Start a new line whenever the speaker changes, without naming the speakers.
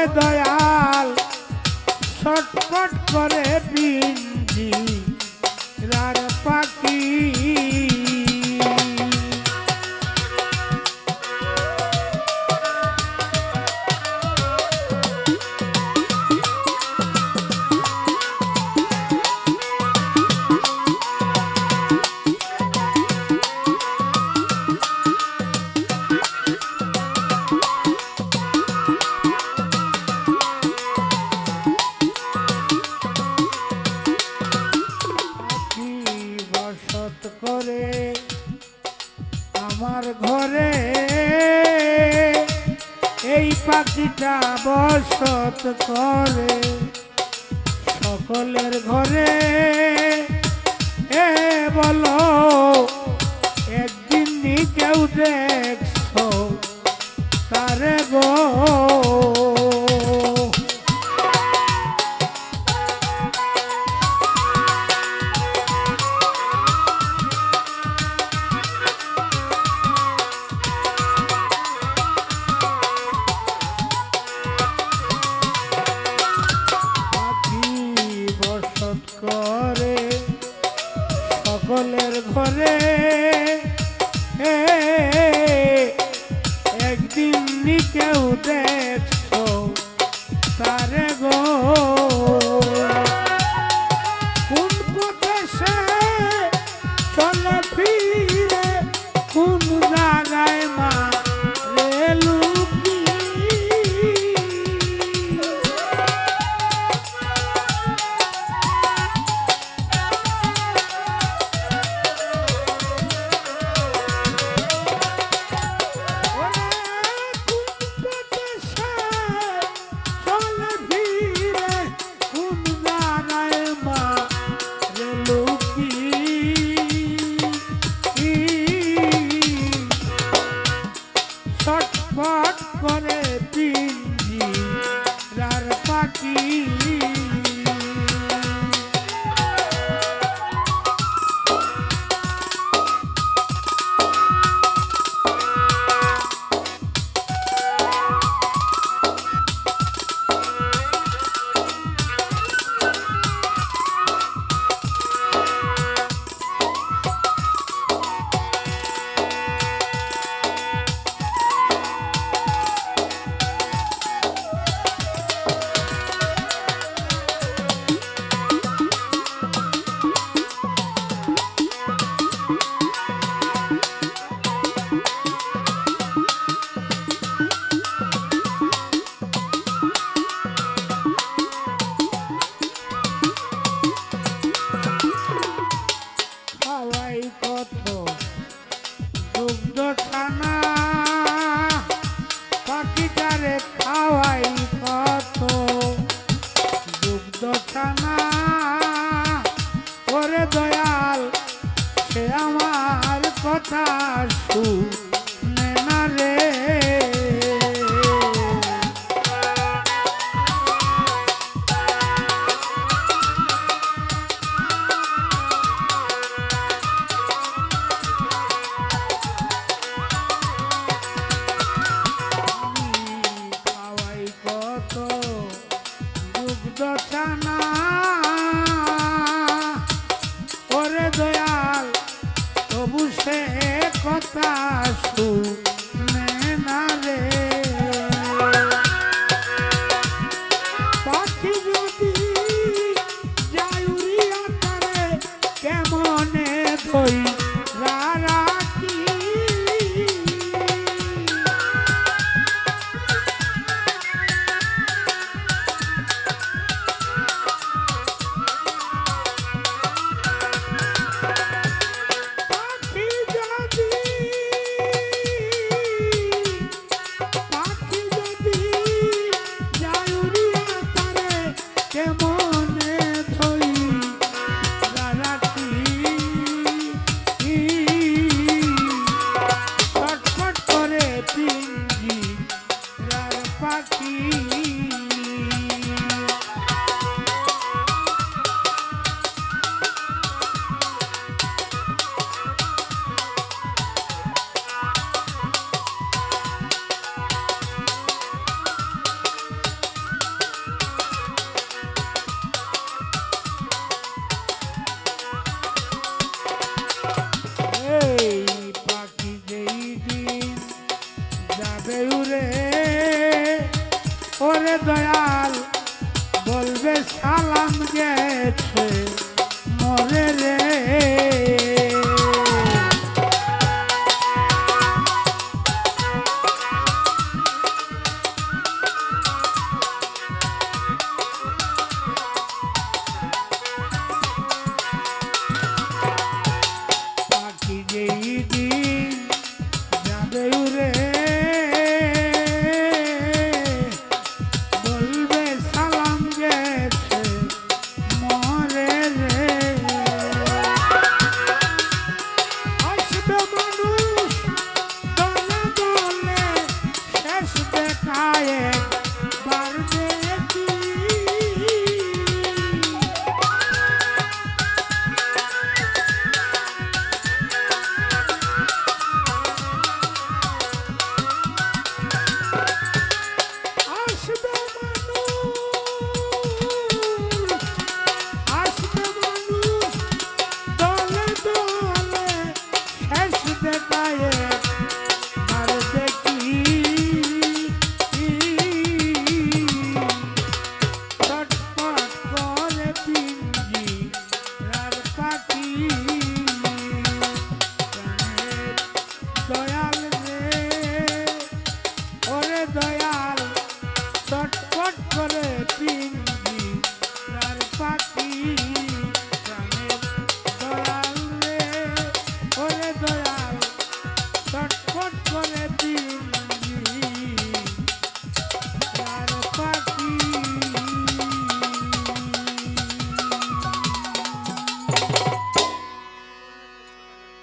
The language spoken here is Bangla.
ওরে আমার ঘরে এই পাখিটা বসত করে। সকলের ঘরে এ বলো, একদিন নিজেও দেখছ? তারে গো একদিন কেউ দেখছ তারে গো। কোন পথে ছানা ওরে দয়াল সে আমার কথা শুনে। ছানা ওরে দয়াল তবু সে কথা শুনে পাখি কি পাখি দয়াল বলবে সালাম গেছে।